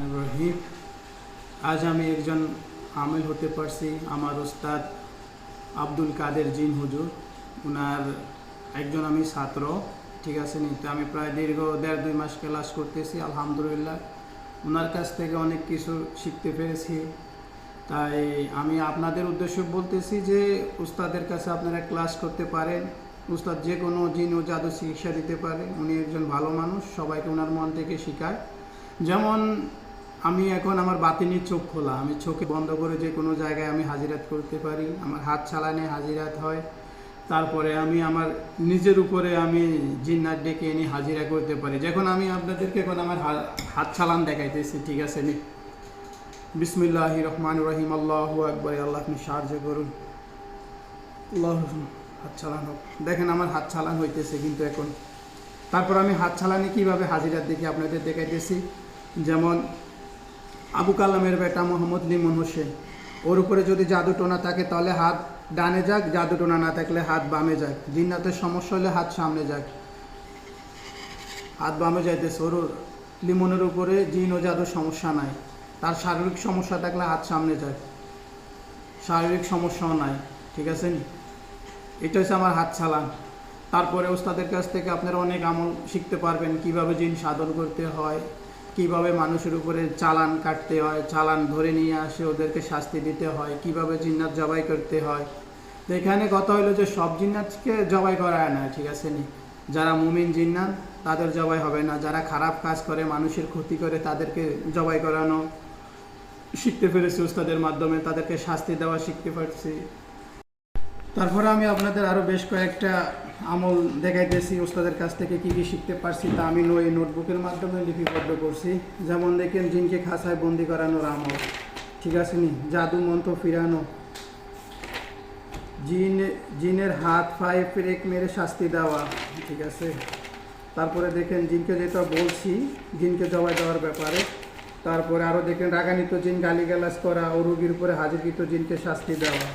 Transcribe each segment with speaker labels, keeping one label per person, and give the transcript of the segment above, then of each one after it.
Speaker 1: রহমান রহিম। আজ আমি একজন আমেল হতে পারছি, আমার ওস্তাদ আব্দুল কাদের জিন হুজুর। ওনার একজন আমি ছাত্র, ঠিক আছে নি? তো আমি প্রায় দীর্ঘ দেড় দুই মাস ক্লাস করতেছি, আলহামদুলিল্লাহ। ওনার কাছ থেকে অনেক কিছু শিখতে পেরেছি। তাই আমি আপনাদের উদ্দেশ্যে বলতেছি যে উস্তাদের কাছে আপনারা ক্লাস করতে পারেন। উস্তাদ যে কোনো জিন ও জাদু চিকিৎসা দিতে পারে। উনি একজন ভালো মানুষ, সবাইকে ওনার মন থেকে শেখায়। যেমন আমি এখন আমার বাতিনির চোখ খোলা। আমি চোখে বন্ধ করে যে কোনো জায়গায় আমি হাজিরাত করতে পারি। আমার হাত চালানে হাজিরাত হয়। তারপরে আমি আমার নিজের উপরে আমি জিন্নাত ডেকে এনে হাজিরা করতে পারি। যখন আমি আপনাদেরকে এখন আমার হাত চালান দেখাইতেছি, ঠিক আছে নি? বিসমিল্লাহ রহমান রহিম। আল্লাহ আকবর। আল্লাহ আপনি সাহায্য করুন। আল্লাহ হাত চালান হোক। দেখেন আমার হাত চালান হইতেছে কিন্তু এখন। তারপর আমি হাত চালানি কীভাবে হাজিরার দেখি আপনাদের দেখাইতেছি। যেমন আবু কালামের বেটা মোহাম্মদ লিমন হোসেন। ওর উপরে যদি জাদু টোনা থাকে, তাহলে হাত ডানে যাক, জাদু টোনা না থাকলে হাত বামে যাক। জিন্নাতের সমস্যা হলে হাত সামনে যাক। হাত বামে যাইতেছে। ওর লিমনের উপরে জিন ও জাদুর সমস্যা নাই। তার শারীরিক সমস্যা থাকলে হাত সামনে যাক। শারীরিক সমস্যাও নাই। ঠিক আছে নি? এটা হচ্ছে আমার হাত চালান। তারপরে ওস্তাদের কাছ থেকে আপনারা অনেক আমল শিখতে পারবেন কীভাবে জিন সাধন করতে হয়। কীভাবে মানুষের উপরে চালান কাটতে হয়, চালান ধরে নিয়ে আসে, ওদেরকে শাস্তি দিতে হয়, কীভাবে জিন্নাত জবাই করতে হয়। তো এখানে কথা হলো যে সব জিন্নাতকে জবাই করা হয় না, ঠিক আছে নি? যারা মুমিন জিন্নাত, তাদের জবাই হবে না। যারা খারাপ কাজ করে, মানুষের ক্ষতি করে, তাদেরকে জবাই করানো। শিখতে পেরেছি ওস্তাদের মাধ্যমে, তাদেরকে শাস্তি দেওয়া শিখতে পারছি। তারপরে আমি আপনাদের আরও বেশ কয়েকটা আমল দেখাইতেছি ওস্তাদের কাছ থেকে কি কি শিখতে পারছি তা আমি এই নোটবুকের মাধ্যমে লিপিবদ্ধ করছি। যেমন দেখেন, জিনকে খাসায় বন্দি করানোর আমল। ঠিক আছে নি? জাদু মন্ত্র ফিরানো। জিন, জিনের হাত, পায়ে পেরেক মেরে শাস্তি দেওয়া। ঠিক আছে? তারপরে দেখেন, জিনকে যেটা বলছি, জিনকে জবাই দেওয়ার ব্যাপারে। তারপরে আরও দেখেন রাগানিত জিন, গালিগালাজ করা, ও রুগীর উপরে হাজিরকৃত জিনকে শাস্তি দেওয়া।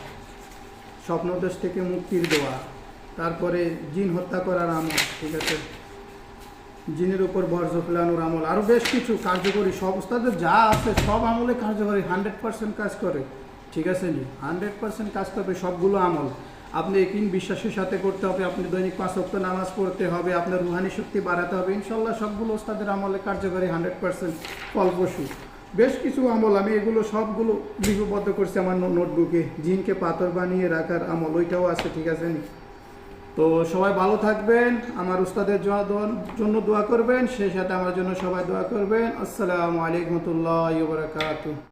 Speaker 1: স্বপ্নদোষ থেকে মুক্তির দেওয়া তারপরে জিন হত্যা করার আমল, ঠিক আছে? জিনের উপর বর্জ্য ফেলানোর আমল আরও বেশ কিছু কার্যকরী, সব ওস্তাদের যা আছে সব আমলে কার্যকরী, হান্ড্রেড পার্সেন্ট কাজ করে, ঠিক আছে নি? হান্ড্রেড পার্সেন্ট কাজ করবে সবগুলো আমল। আপনি একিন বিশ্বাসের সাথে করতে হবে, আপনি দৈনিক পাঁচ অক্ট নামাজ পড়তে হবে, আপনার রুহানি শক্তি বাড়াতে হবে ইনশাল্লাহ সবগুলো ওস্তাদের আমলে কার্যকরী, হান্ড্রেড পার্সেন্ট ফলপ্রসূ। বেশ কিছু আমল, আমি এগুলো সবগুলো লিপিবদ্ধ করছি আমার নোটবুকে। জিনকে পাথর বানিয়ে রাখার আমল, ওইটাও আছে, ঠিক আছে নি? তো সবাই ভালো থাকবেন, আমার উস্তাদের জন্য দোয়া- করবেন, সেই সাথে আমার জন্য সবাই দোয়া করবেন। আসসালামু আলাইকুমতুল্লাহ বারাকাতুহ।